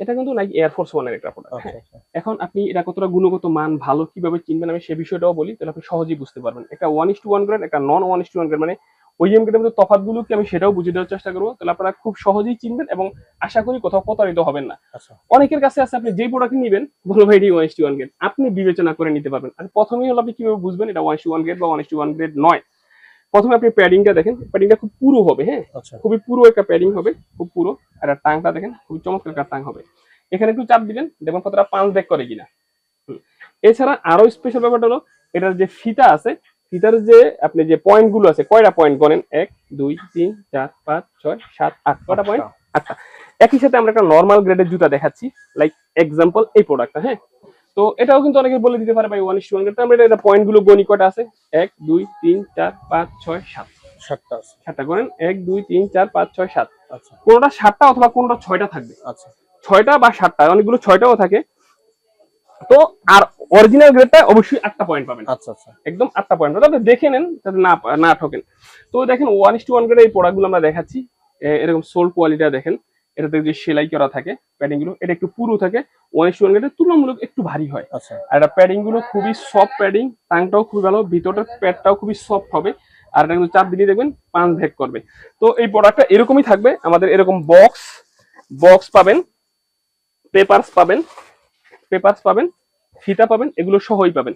এটা কিন্তু Nike air force ওয়ানের একটা প্রোডাক্ট আচ্ছা আচ্ছা। এখন আপনি এটা কতটা গুণগত মান ভালো কীভাবে চিনবেন আমি সে বিষয়টাও বলি তাহলে আপনি সহজেই বুঝতে পারবেন। একটা one is to one grade একটা non one is to one grade মানে ওইএম গ্রেডের মধ্যে তফাৎগুলো কি আমি সেটাও বুঝিয়ে দেওয়ার চেষ্টা করব। তাহলে আপনারা খুব সহজেই চিনবেন এবং আশা করি কোথাও প্রতারিত হবেন না। আচ্ছা। অনেকের কাছে আছে আপনি যেই প্রোডাক্ট নিবেন বলব ভাই এটি one is to one grade আপনি বিবেচনা করে নিতে পারবেন। আর প্রথমেই হলো আপনি কীভাবে বুঝবেন এটা one is to one grade বা one is to one grade নয়। প্রথমে আপনি প্যাডিংটা দেখেন প্যাডিংটা খুব পুরো হবে হ্যাঁ। খুবই পুরো একটা প্যাডিং হবে খুব পুরো। একটা টাংটা দেখেন খুবই চমৎকার একটা টাং হবে। এখানে একটু চাপ দিবেন দেখুন কতটা পাঁচ ব্যাক করে কিনা। এছাড়া আরও স্পেশাল ব্যাপারটা হলো এটার যে ফিতা আছে ফিতার যে আপনি যে পয়েন্টগুলো আছে কয়টা পয়েন্ট গণেন? এক দুই তিন চার পাঁচ ছয় সাত আট কয়টা পয়েন্ট আটটা। একই সাথে আমরা একটা নর্মাল গ্রেডের জুতা দেখাচ্ছি লাইক এক্সাম্পল এই প্রোডাক্টটা হ্যাঁ? তো এটাও কিন্তু অনেকে বলে দিতে পারে ভাই ওয়ান ইস ওয়ান গ্রেড আমরা এটা পয়েন্টগুলো গণি কয়টা আছে? এক দুই তিন চার পাঁচ ছয় সাত। সাতটা আছে। সাতটা করেন এক দুই তিন চার পাঁচ ছয় সাত। কোনোটা সাতটা অথবা কোনোটা ছয়টা থাকবে। আচ্ছা। ছয়টা বা সাতটা অনেকগুলো ছয়টাও থাকে। তো আর অরিজিনাল গ্রেডটা অবশ্যই আটটা পয়েন্ট পাবেন। আচ্ছা আচ্ছা। একদম আটটা পয়েন্ট তবে দেখে নেন যাতে না না ঠকেন। তো দেখেন one is to one grade এই প্রোডাক্টগুলো আমরা দেখাচ্ছি। এরকম সোল কোয়ালিটিটা দেখেন। এটাতে যে সেলাই করা থাকে প্যাডিংগুলো এটা একটু পুরু থাকে। ওয়ান ইস টু ওয়ান গ্রেডের তুলনামূলক একটু ভারী হয়। আচ্ছা। আর এটা প্যাডিংগুলো খুবই সফট প্যাডিং টাংটাও খুবই ভালো ভিতরটার প্যাডটাও খুবই সফট হবে। আর এটা কিন্তু চাপ দিয়ে দেখবেন পাঁচ ভেগ করবে। তো এই প্রোডাক্টটা এরকমই থাকবে, আমাদের এরকম বক্স বক্স পাবেন পেপারস পাবেন পেপারস পাবেন, ফিতা পাবেন, এগুলো সহই পাবেন।